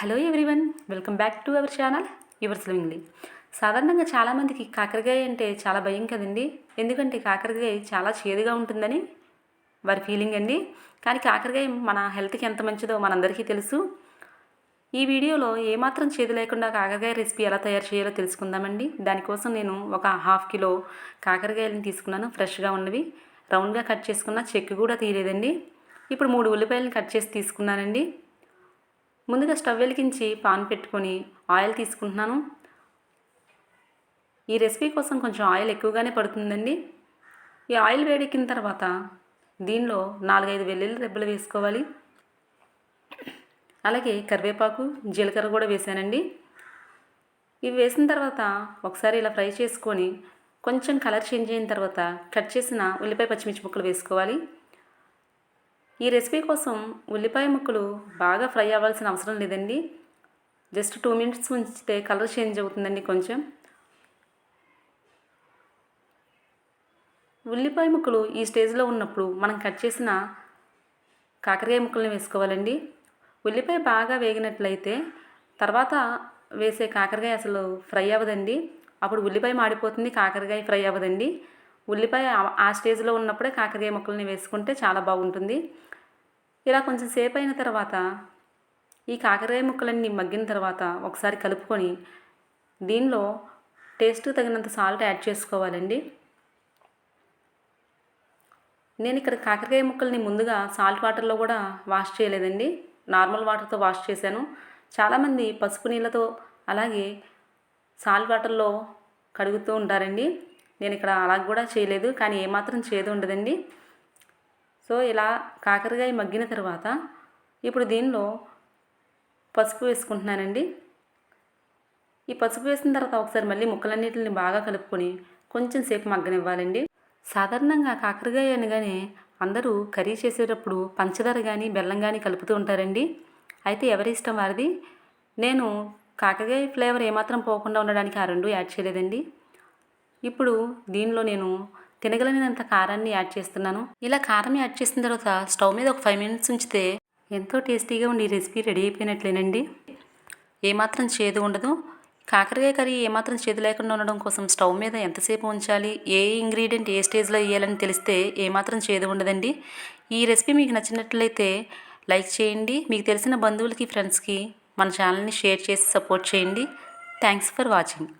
Hello everyone welcome back to our channel your swingly సాధారణంగా చాలామందికి కాకరకాయ అంటే చాలా భయం కదండి? ఎందుకంటే కాకరకాయ చాలా చేదుగా ఉంటుందని వారి ఫీలింగ్ అండి. కానీ కాకరకాయ మన హెల్త్కి ఎంత మంచిదో మనందరికీ తెలుసు. ఈ వీడియోలో ఏమాత్రం చేదు లేకుండా కాకరకాయ రెసిపీ ఎలా తయారు చేయాలో తెలుసుకుందామండి. దానికోసం నేను ఒక హాఫ్ కిలో కాకరకాయలను తీసుకున్నాను ఫ్రెష్గా ఉన్నవి. రౌండ్గా కట్ చేసుకున్న చెక్కు కూడా తీయలేదండి. ఇప్పుడు మూడు ఉల్లిపాయలను కట్ చేసి తీసుకున్నానండి. ముందుగా స్టవ్ వెలిగించి పాన్ పెట్టుకొని ఆయిల్ తీసుకుంటున్నాను. ఈ రెసిపీ కోసం కొంచెం ఆయిల్ ఎక్కువగానే పడుతుందండి. ఈ ఆయిల్ వేడెక్కిన తర్వాత దీనిలో నాలుగైదు వెల్లుల్లి రెబ్బలు వేసుకోవాలి. అలాగే కరివేపాకు జీలకర్ర కూడా వేసానండి. ఇవి వేసిన తర్వాత ఒకసారి ఇలా ఫ్రై చేసుకొని కొంచెం కలర్ చేంజ్ అయిన తర్వాత కట్ చేసిన ఉల్లిపాయ పచ్చిమిర్చి ముక్కలు వేసుకోవాలి. ఈ రెసిపీ కోసం ఉల్లిపాయ ముక్కలు బాగా ఫ్రై అవ్వాల్సిన అవసరం లేదండి. జస్ట్ టూ మినిట్స్ ఉంచితే కలర్ చేంజ్ అవుతుందండి కొంచెం. ఉల్లిపాయ ముక్కలు ఈ స్టేజ్లో ఉన్నప్పుడు మనం కట్ చేసిన కాకరకాయ ముక్కల్ని వేసుకోవాలండి. ఉల్లిపాయ బాగా వేగినట్లయితే తర్వాత వేసే కాకరకాయ అసలు ఫ్రై అవ్వదండి. అప్పుడు ఉల్లిపాయ మాడిపోతుంది కాకరకాయ ఫ్రై అవ్వదండి. ఉల్లిపాయ ఆ స్టేజ్లో ఉన్నప్పుడే కాకరకాయ ముక్కల్ని వేసుకుంటే చాలా బాగుంటుంది. ఇలా కొంచెం సేపు అయిన తర్వాత ఈ కాకరకాయ ముక్కలన్నీ మగ్గిన తర్వాత ఒకసారి కలుపుకొని దీనిలో టేస్ట్కి తగినంత సాల్ట్ యాడ్ చేసుకోవాలండి. నేను ఇక్కడ కాకరకాయ ముక్కల్ని ముందుగా సాల్ట్ వాటర్లో కూడా వాష్ చేయలేదండి. నార్మల్ వాటర్తో వాష్ చేశాను. చాలామంది పసుపు నీళ్ళతో అలాగే సాల్ట్ వాటర్లో కడుగుతూ ఉంటారండి. నేను ఇక్కడ అలా కూడా చేయలేదు కానీ ఏమాత్రం చేదు ఉండదండి. సో ఇలా కాకరకాయ మగ్గిన తర్వాత ఇప్పుడు దీనిలో పసుపు వేసుకుంటున్నానండి. ఈ పసుపు వేసిన తర్వాత ఒకసారి మళ్ళీ ముక్కలన్నిటిని బాగా కలుపుకొని కొంచెం సేపు మగ్గనివ్వాలండి. సాధారణంగా కాకరకాయ అనగానే అందరూ కర్రీ చేసేటప్పుడు పంచదార కానీ బెల్లం కానీ కలుపుతూ ఉంటారండి. అయితే ఎవరి ఇష్టం వారిది? నేను కాకరకాయ ఫ్లేవర్ ఏమాత్రం పోకుండా ఉండడానికి ఆ రెండు యాడ్ చేయలేదండి. ఇప్పుడు దీనిలో నేను తినగలిగినంత కారాన్ని యాడ్ చేస్తున్నాను. ఇలా కారం యాడ్ చేసిన తర్వాత స్టవ్ మీద ఒక ఫైవ్ మినిట్స్ ఉంచితే ఎంతో టేస్టీగా ఉండి రెసిపీ రెడీ అయిపోయినట్లేనండి. ఏమాత్రం చేదు ఉండదు. కాకరకాయ కర్రీ ఏమాత్రం చేదు లేకుండా ఉండడం కోసం స్టవ్ మీద ఎంతసేపు ఉంచాలి ఏ ఇంగ్రీడియంట్ ఏ స్టేజ్లో వేయాలని తెలిస్తే ఏమాత్రం చేదు ఉండదండి. ఈ రెసిపీ మీకు నచ్చినట్లయితే లైక్ చేయండి. మీకు తెలిసిన బంధువులకి ఫ్రెండ్స్కి మన ఛానల్ని షేర్ చేసి సపోర్ట్ చేయండి. Thanks for watching.